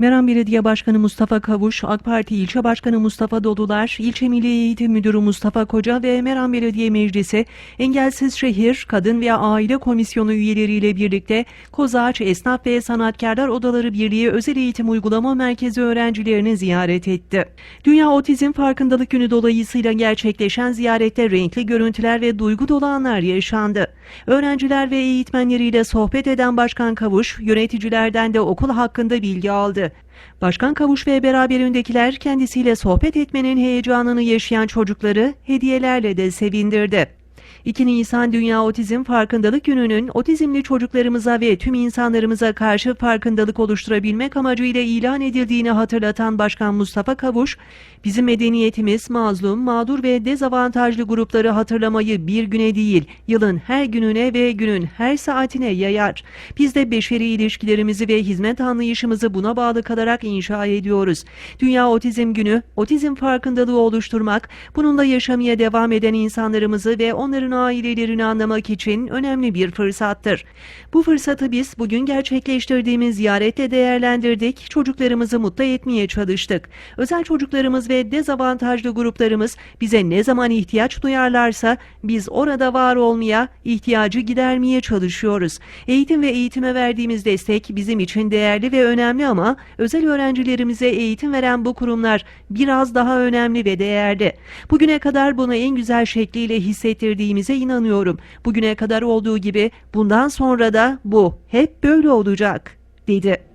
Meram Belediye Başkanı Mustafa Kavuş, AK Parti İlçe Başkanı Mustafa Dolular, İlçe Milli Eğitim Müdürü Mustafa Koca ve Meram Belediye Meclisi, Engelsiz Şehir, Kadın ve Aile Komisyonu üyeleriyle birlikte Kozağaç Esnaf ve Sanatkarlar Odaları Birliği Özel Eğitim Uygulama Merkezi öğrencilerini ziyaret etti. Dünya Otizm Farkındalık Günü dolayısıyla gerçekleşen ziyarette renkli görüntüler ve duygu dolu anlar yaşandı. Öğrenciler ve eğitmenleriyle sohbet eden Başkan Kavuş, yöneticilerden de okul hakkında bilgi aldı. Başkan Kavuş ve beraberindekiler kendisiyle sohbet etmenin heyecanını yaşayan çocukları hediyelerle de sevindirdi. 2 Nisan Dünya Otizm Farkındalık Günü'nün otizmli çocuklarımıza ve tüm insanlarımıza karşı farkındalık oluşturabilmek amacıyla ilan edildiğini hatırlatan Başkan Mustafa Kavuş, bizim medeniyetimiz mazlum, mağdur ve dezavantajlı grupları hatırlamayı bir güne değil, yılın her gününe ve günün her saatine yayar. Biz de beşeri ilişkilerimizi ve hizmet anlayışımızı buna bağlı kalarak inşa ediyoruz. Dünya Otizm Günü, otizm farkındalığı oluşturmak, bununla yaşamaya devam eden insanlarımızı ve onların ailelerini anlamak için önemli bir fırsattır. Bu fırsatı biz bugün gerçekleştirdiğimiz ziyarette değerlendirdik, çocuklarımızı mutlu etmeye çalıştık. Özel çocuklarımız ve dezavantajlı gruplarımız bize ne zaman ihtiyaç duyarlarsa biz orada var olmaya, ihtiyacı gidermeye çalışıyoruz. Eğitim ve eğitime verdiğimiz destek bizim için değerli ve önemli ama özel öğrencilerimize eğitim veren bu kurumlar biraz daha önemli ve değerli. Bugüne kadar bunu en güzel şekliyle hissettirdiğimize inanıyorum. Bugüne kadar olduğu gibi bundan sonra da bu hep böyle olacak, dedi.